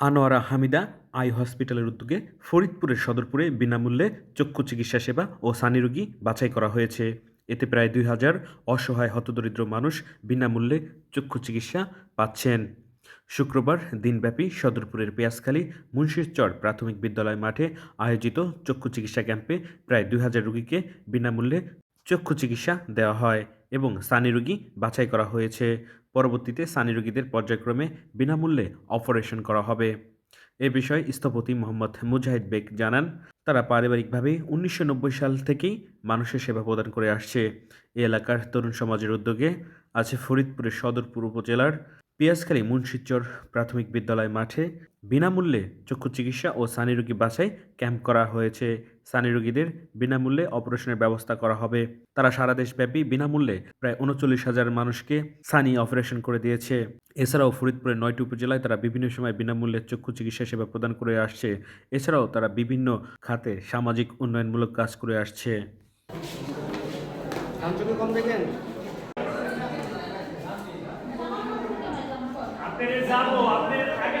Anwara Hamida I হসপিটালের উদ্যোগে ফরিদপুরের সদরপুরে বিনামূল্যে চক্ষু চিকিৎসা সেবা ও সানি রোগী বাছাই করা হয়েছে। এতে প্রায় দুই হাজার অসহায় হতদরিদ্র মানুষ বিনামূল্যে চক্ষু চিকিৎসা পাচ্ছেন। শুক্রবার দিনব্যাপী সদরপুরের পেঁয়াজখালী মুন্সিরচর প্রাথমিক বিদ্যালয় মাঠে আয়োজিত চক্ষু চিকিৎসা ক্যাম্পে প্রায় দুই হাজার রোগীকে বিনামূল্যে চক্ষু চিকিৎসা দেওয়া হয় এবং সানি রোগী বাছাই করা হয়েছে। পরবর্তীতে সানি রোগীদের পর্যায়ক্রমে বিনামূল্যে অপারেশন করা হবে। এ বিষয়ে স্থপতি মোহাম্মদ মুজাহিদ বেগ জানান, তারা পারিবারিকভাবে উনিশশো নব্বই সাল থেকেই মানুষের সেবা প্রদান করে আসছে। এ এলাকার তরুণ সমাজের উদ্যোগে আছে ফরিদপুরের সদরপুর উপজেলার পিয়াজখালী মুন্সিচর প্রাথমিক বিদ্যালয় মাঠে বিনামূল্যে চক্ষু চিকিৎসা ও সানি রোগী বাছাই ক্যাম্প করা হয়েছে। সানি রোগীদের বিনামূল্যে অপারেশনের ব্যবস্থা করা হবে। তারা সারা দেশব্যাপী বিনামূল্যে প্রায় উনচল্লিশ হাজার মানুষকে সানি অপারেশন করে দিয়েছে। এছাড়াও ফরিদপুরের নয়টি উপজেলায় তারা বিভিন্ন সময় বিনামূল্যে চক্ষু চিকিৎসা সেবা প্রদান করে আসছে। এছাড়াও তারা বিভিন্ন খাতে সামাজিক উন্নয়নমূলক কাজ করে আসছে। আপনাদের যাব আপনাদের আগে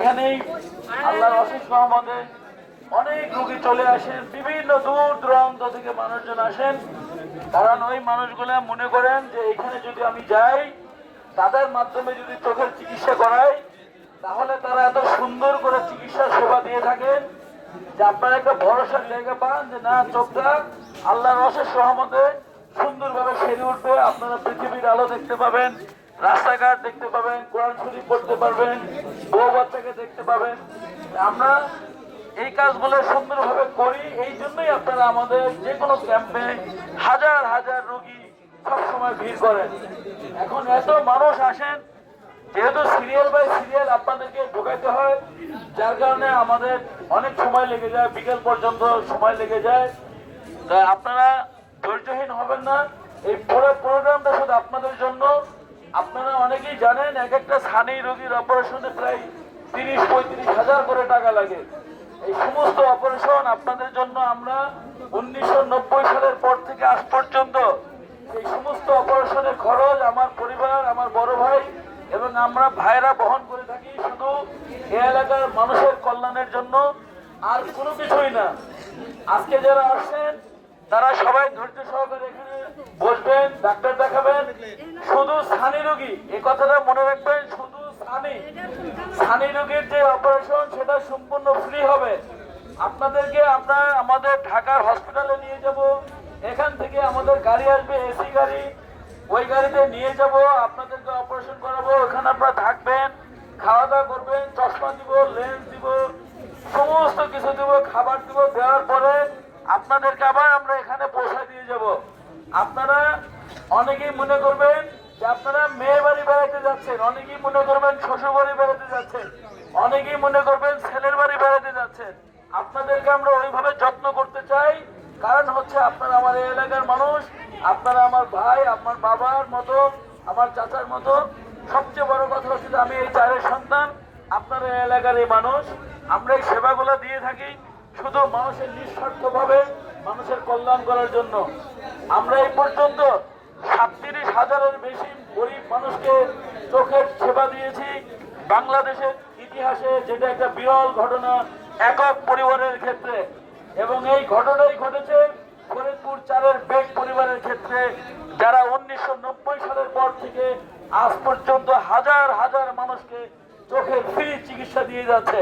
এখানেই আল্লাহর অশেষ রহমতে অনেক রোগী চলে আসেন বিভিন্ন দূর দূরান্ত থেকে মানুষজন আসেন। কারণ ওই মানুষগুলা মনে করেন যে এখানে যদি আমি যাই, তাদের মাধ্যমে যদি চোখের চিকিৎসা করাই, তাহলে তারা এত সুন্দর করে চিকিৎসা সেবা দিয়ে থাকেন যে আপনারা একটা ভরসার জায়গা পান যে না, চোখটা আল্লাহর অশেষ রহমতে সুন্দরভাবে সেরে উঠবে। আপনারা পৃথিবীর আলো দেখতে পাবেন। রাস্তাঘাট দেখতে পাবেন, কোরআন শরীফ পড়তে পারবেন বউ বাচ্চাকে দেখতে পাবেন। আমরা এই কাজগুলো সুন্দরভাবে করি, এই জন্যই আপনারা আমাদের যে কোনো ক্যাম্পে হাজার হাজার রোগী সবসময় ভিড় করেন। এখন এত মানুষ আসেন, যেহেতু সিরিয়াল বাই সিরিয়াল আপনাদেরকে ঢোকাইতে হয়, যার কারণে আমাদের অনেক সময় লেগে যায়, বিকেল পর্যন্ত সময় লেগে যায়। তাই আপনারা ধৈর্যহীন হবেন না। এই পুরো প্রোগ্রামটা শুধু আপনাদের জন্য। আপনারা অনেকেই জানেন, এক একটা স্থানী রোগীর অপারেশনে প্রায় তিরিশ, পঁয়ত্রিশ হাজার করে টাকা লাগে। এই সমস্ত অপারেশন আপনাদের জন্য আমরা উনিশশো নব্বই সালের পর থেকে আজ পর্যন্ত এই সমস্ত অপারেশনের খরচ আমার পরিবার, আমার বড় ভাই এবং আমরা ভাইরা বহন করে থাকি শুধু এ এলাকার মানুষের কল্যাণের জন্য, আর কোনো কিছুই না। আজকে যারা আসছেন, তারা সবাই ধৈর্য সহকারে এখানে বসবেন, ডাক্তার দেখাবেন। শুধু স্থানীয় রোগী এই কথাটা মনে রাখবেন, শুধু স্থানীয়। স্থানীয় রোগীর যে অপারেশন সেটা সম্পূর্ণ ফ্রি হবে। আপনাদেরকে আমরা আমাদের ঢাকার হসপিটালে নিয়ে যাব। এখান থেকে আমাদের গাড়ি আসবে এসি গাড়ি। ওই গাড়িতে নিয়ে যাব, আপনাদেরকে অপারেশন করাবো। ওখানে আপনারা থাকবেন খাওয়া দাওয়া করবেন, চশমা দিব লেন্স দিব, সমস্ত কিছু দিব, খাবার দিব। দেওয়ার পরে আপনাদেরকে আবার আমরা এখানে পৌঁছায় দিয়ে যাব আপনারা অনেকেই মনে করবেন যে আপনারা মেয়ে বাড়ি বেড়াতে যাচ্ছেন, অনেকেই মনে করবেন শ্বশুর বাড়ি বেড়াতে যাচ্ছেন, অনেকেই মনে করবেন ছেলের বাড়ি বেড়াতে যাচ্ছেন। আপনাদেরকে আমরা ওইভাবে যত্ন করতে চাই, কারণ হচ্ছে আপনারা আমার এই এলাকার মানুষ, আপনারা আমার ভাই, আমার বাবার মতো, আমার চাচার মতো। সবচেয়ে বড় কথা হচ্ছে আমি এই চারের সন্তান, আপনার এলাকার এই মানুষ আমরা এই সেবাগুলো দিয়ে থাকি, শুধু মানুষের নিঃস্বার্থভাবে, মানুষের কল্যাণ করার জন্য। আমরা এই পর্যন্ত সাতত্রিশ হাজারের বেশি গরিব মানুষকে চোখের সেবা দিয়েছি। বাংলাদেশের ইতিহাসে যেটা একটা বিরল ঘটনা, একক পরিবারের ক্ষেত্রে। এবং এই ঘটনাই ঘটেছে ফরিদপুর চারের বেগ পরিবারের ক্ষেত্রে, যারা উনিশশো নব্বই সালের পর থেকে আজ পর্যন্ত হাজার হাজার মানুষকে চোখের ফ্রি চিকিৎসা দিয়ে যাচ্ছে।